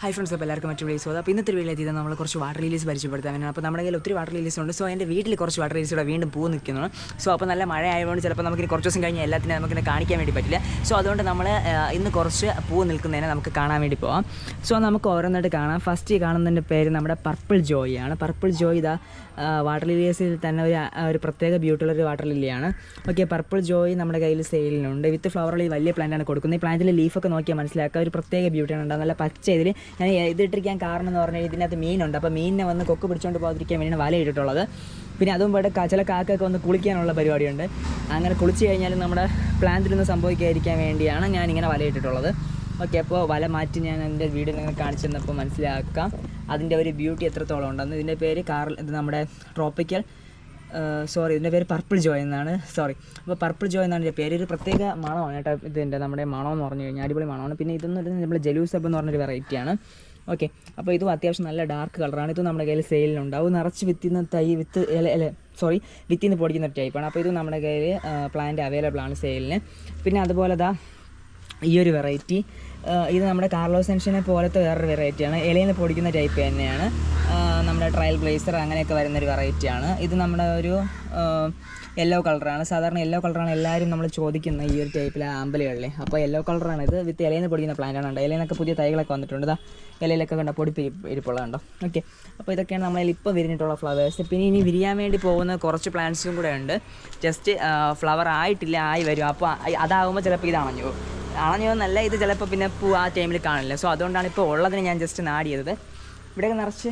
Hi friends അപ്പോൾ എല്ലാവർക്കും മറ്റു വീഡിയോസ് അപ്പോൾ ഇന്നത്തെ വീട്ടിൽ എത്തിയത് നമ്മൾ കുറച്ച് വാട്ടർ റിലീസ് പരിചയപ്പെടുത്താൻ വേണ്ടി അപ്പോൾ നമ്മുടെ കയ്യിൽ ഒത്തിരി വാട്ടർ റിലീസ് ഉണ്ട്. സോ എന്റെ വീട്ടിൽ കുറച്ച് വാട്ടർ റിലീസ് ഇവിടെ വീണ്ടും പൂ നിൽക്കുന്നു സോ അപ്പോൾ നല്ല മഴ ആയതുകൊണ്ട് ചിലപ്പോൾ നമുക്ക് കുറച്ച് ദിവസം കഴിഞ്ഞ് എല്ലാത്തിനും നമുക്കിനെ കാണിക്കാൻ വേണ്ടി പറ്റില്ല. സോ അതുകൊണ്ട് നമ്മൾ ഇന്ന് കുറച്ച് പൂ നിൽക്കുന്നതിനെ നമുക്ക് കാണാൻ വേണ്ടി പോവാം. സോ നമുക്ക് ഓരോന്നായിട്ട് കാണാം. ഫസ്റ്റ് കാണുന്നതിന്റെ പേര് നമ്മുടെ പർപ്പിൾ ജോയ് ആണ്. പർപ്പിൾ ജോയ് ഇതാ വാട്ടർ ലിലീസിൽ തന്നെ ഒരു ഒരു പ്രത്യേക ബ്യൂട്ടിയുള്ള ഒരു വാട്ടർ ലില്ലിയാണ് ഓക്കെ പർപ്പിൾ ജോയ് നമ്മുടെ കയ്യിൽ സെയിലിനുണ്ട് വിത്ത് ഫ്ലവറിൽ വലിയ പ്ലാന്റാണ് കൊടുക്കുന്നത്. ഈ പ്ലാന്റിലെ ലീഫൊക്കെ നോക്കിയാൽ മനസ്സിലാക്കുക. ഒരു പ്രത്യേക ബ്യൂട്ടിയാണ് ഉണ്ടാകുന്നത് നല്ല പച്ച ഇതിൽ ഞാൻ ഇതിട്ടിരിക്കാൻ കാരണം എന്ന് പറഞ്ഞാൽ ഇതിനകത്ത് മീനുണ്ട്. അപ്പോൾ മീനിനെ വന്ന് കൊക്ക് പിടിച്ചുകൊണ്ട് പോകാതിരിക്കാൻ വേണ്ടിയാണ് വല ഇട്ടിട്ടുള്ളത്. പിന്നെ അതും പോയിട്ട് ചില കാക്കൊക്കെ ഒന്ന് കുളിക്കാനുള്ള പരിപാടിയുണ്ട്. അങ്ങനെ കുളിച്ച് കഴിഞ്ഞാൽ നമ്മുടെ പ്ലാന്റിലൊന്നും സംഭവിക്കാതിരിക്കാൻ വേണ്ടിയാണ് ഞാൻ ഇങ്ങനെ വല ഇട്ടിട്ടുള്ളത്. ഓക്കെ അപ്പോൾ വല മാറ്റി ഞാൻ എന്റെ വീഡിയോ നിങ്ങൾ കാണിച്ചു തന്നപ്പോൾ മനസ്സിലാക്കാം. അതിന്റെ ഒരു ബ്യൂട്ടി എത്രത്തോളം ഉണ്ടെന്ന്. ഇതിന്റെ പേര് കാർ നമ്മുടെ ട്രോപ്പിക്കൽ സോറി ഇതിന്റെ പേര് പർപ്പിൾ ജോയ് എന്നാണ്. സോറി അപ്പോൾ പർപ്പിൾ ജോയ് എന്നാണ് എന്റെ പേര്. ഒരു പ്രത്യേക മണമാണ് കേട്ടോ. ഇതിന്റെ നമ്മുടെ മണം എന്ന് പറഞ്ഞു കഴിഞ്ഞാൽ അടിപൊളി മണമാണ്. പിന്നെ ഇതെന്ന് പറയുന്നത് നമ്മൾ ജലൂസബ് എന്ന് പറഞ്ഞൊരു വെറൈറ്റിയാണ് ഓക്കെ അപ്പോൾ ഇതും അത്യാവശ്യം നല്ല ഡാർക്ക് കളറാണ് ഇത് നമ്മുടെ കയ്യിൽ സെയിലിനുണ്ടാവും നിറച്ച് വിത്തിന്ന് തൈ വിത്ത് ഇല ഇല സോറി വിത്തിന്ന് പൊടിക്കുന്ന ടൈപ്പാണ് അപ്പോൾ ഇത് നമ്മുടെ കയ്യിൽ പ്ലാന്റ് അവൈലബിൾ ആണ് സെയിലിന് പിന്നെ അതുപോലെ ദാ ഈ ഒരു വെറൈറ്റി ഇത് നമ്മുടെ കാർലോസ് സെൻഷനെ പോലത്തെ വേറൊരു വെറൈറ്റിയാണ് ഇലയിൽ നിന്ന് പൊടിക്കുന്ന ടൈപ്പ് തന്നെയാണ്. നമ്മുടെ ട്രയൽ ബ്ലേസർ അങ്ങനെയൊക്കെ വരുന്നൊരു വെറൈറ്റിയാണ്. ഇത് നമ്മുടെ ഒരു യെല്ലോ കളറാണ് സാധാരണ യെല്ലോ കളറാണ് എല്ലാവരും നമ്മൾ ചോദിക്കുന്ന ഈ ഒരു ടൈപ്പിലെ ആമ്പലുകളിലെ. അപ്പോൾ യെല്ലോ കളറാണ് ഇത്. വിത്ത് ഇലയിൽ പൊടിക്കുന്ന പ്ലാന്റാണ് ഉണ്ട് ഇലയിൽ നിന്നൊക്കെ പുതിയ തൈകളൊക്കെ വന്നിട്ടുണ്ട്. ഇതാ ഇലയിലൊക്കെ കണ്ട? പൊടി ഇരിപ്പുള്ള കണ്ടോ ഓക്കെ അപ്പോൾ ഇതൊക്കെയാണ് നമ്മളതിൽ ഇപ്പോൾ വിരിഞ്ഞിട്ടുള്ള ഫ്ലവേഴ്സ് പിന്നെ ഇനി വിരിയാൻ വേണ്ടി പോകുന്ന കുറച്ച് പ്ലാന്റ്സും കൂടെ ഉണ്ട്. ജസ്റ്റ് ഫ്ലവർ ആയിട്ടില്ല ആയി വരും. അപ്പോൾ അതാകുമ്പോൾ ചിലപ്പോൾ ഇത് അണഞ്ഞു എന്നല്ല ഇത് ചിലപ്പോൾ പിന്നെ പൂ ആ ടൈമിൽ കാണില്ല. സോ അതുകൊണ്ടാണ് ഇപ്പോൾ ഉള്ളതിന് ഞാൻ ജസ്റ്റ് നാട് ചെയ്തത്. ഇവിടെയൊക്കെ നിറച്ച്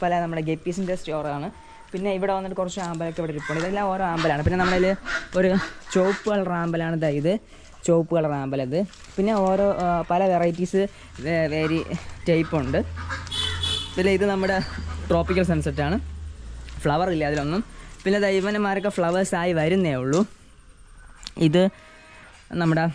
പല നമ്മുടെ ഗപ്പീസിന്റെ സ്റ്റോറാണ്. പിന്നെ ഇവിടെ വന്നിട്ട് കുറച്ച് ആമ്പലൊക്കെ ഇവിടെ ഇരിപ്പുണ്ട്. ഇതെല്ലാം ഓരോ ആമ്പലാണ്. പിന്നെ നമ്മളിൽ ഒരു ചുവപ്പ് കളർ ആമ്പലാണ് ദാ ഇത്. ചുവപ്പ് കളർ ആമ്പലത് പിന്നെ ഓരോ പല വെറൈറ്റീസ് വേരി ടൈപ്പ് ഉണ്ട്. പിന്നെ ഇത് നമ്മുടെ ട്രോപ്പിക്കൽ സൺസെറ്റാണ് ഫ്ലവർ ഇല്ല അതിലൊന്നും. പിന്നെ ദൈവന്മാരൊക്കെ ഫ്ലവേഴ്സായി വരുന്നേ ഉള്ളൂ. ഇത് നമ്മുടെ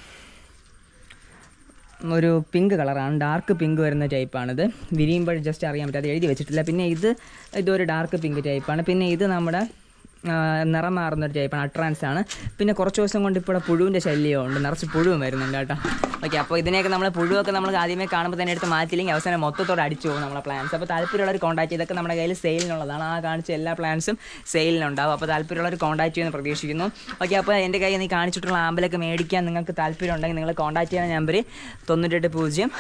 ഒരു പിങ്ക് കളറാണ് ഡാർക്ക് പിങ്ക് വരുന്ന ടൈപ്പാണിത് വിരിയുമ്പോൾ ജസ്റ്റ് അറിയാൻ പറ്റും അത് എഴുതി വെച്ചിട്ടില്ല. പിന്നെ ഇത് ഇതൊരു ഡാർക്ക് പിങ്ക് ടൈപ്പാണ് പിന്നെ ഇത് നമ്മുടെ നിറം മാറുന്ന ഒരു ടൈപ്പാണ് അട്രാൻസ് ആണ്. പിന്നെ കുറച്ച് ദിവസം കൊണ്ട് ഇപ്പോൾ പുഴുവിന്റെ ശല്യമുണ്ട് നിറച്ച് പുഴുവും വരുന്നുണ്ട് കേട്ടോ. ഓക്കെ അപ്പോൾ ഇതിനെയൊക്കെ നമ്മൾ പുഴുവൊക്കെ നമ്മൾ ആദ്യമേ കാണുമ്പോൾ തന്നെ എടുത്ത് മാറ്റിയില്ലെങ്കിൽ അവസാനം മൊത്തത്തോടെ അടിച്ചു പോകും നമ്മളെ പ്ലാൻസ് അപ്പോൾ താല്പര്യമുള്ളവർ കോൺടാക്ട് ഇതൊക്കെ നമ്മുടെ കയ്യിൽ സെയിലിനുള്ളതാണ് ആ കാണിച്ച എല്ലാ പ്ലാൻസും സെയിലിനുണ്ടാവും അപ്പോൾ താല്പര്യമുള്ളവർ കോൺടാക്ട് ചെയ്യുമെന്ന് പ്രതീക്ഷിക്കുന്നു. ഓക്കെ അപ്പോൾ എന്റെ കയ്യിൽ നീ കാണിച്ചിട്ടുള്ള ആമ്പലൊക്കെ മേടിക്കാൻ നിങ്ങൾക്ക് താല്പര്യം ഉണ്ടെങ്കിൽ നിങ്ങൾ കോൺടാക്ട് ചെയ്യുന്ന നമ്പർ തൊണ്ണൂറ്റെട്ട് പൂജ്യം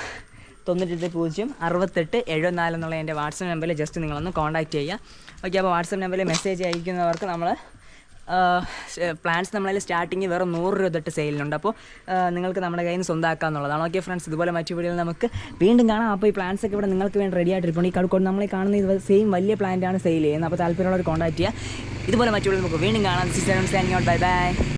തൊണ്ണൂറ്റെട്ട് പൂജ്യം അറുപത്തെട്ട് എഴുപത്തിനാല് എന്നുള്ള എന്റെ വാട്സപ്പ് നമ്പറിൽ ജസ്റ്റ് നിങ്ങളൊന്ന് കോൺടാക്ട് ചെയ്യുക. ഓക്കെ അപ്പോൾ വാട്സപ്പ് നമ്പറിൽ മെസ്സേജ് അയക്കുന്നവർക്ക് നമ്മൾ പ്ലാൻസ് നമ്മളതിൽ സ്റ്റാർട്ടിങ് വെറും നൂറ് രൂപ തൊട്ട് സെയിലുണ്ട് അപ്പോൾ നിങ്ങൾക്ക് നമ്മുടെ കയ്യിൽ നിന്ന് സ്വന്തമാക്കുക എന്നുള്ളതാണ്. ഓക്കെ ഫ്രണ്ട്സ് ഇതുപോലെ മറ്റു വീഡിയോയിൽ നമുക്ക് വീണ്ടും കാണാം. അപ്പോൾ ഈ പ്ലാൻസ് ഒക്കെ ഇവിടെ നിങ്ങൾക്ക് വേണ്ടി റെഡി ആയിട്ടിരിപ്പുണ്ട്. ഈ കടുക്കൊണ്ട് നമ്മളെ കാണുന്ന സെയിം വലിയ പ്ലാന്റാണ് സെയിൽ ചെയ്യുന്നത്. അപ്പോൾ താല്പര്യമുള്ളവർ കോൺടാക്ട് ചെയ്യുക. ഇതുപോലെ മറ്റു വീഡിയോ നമുക്ക് വീണ്ടും കാണാം. Sister bye bye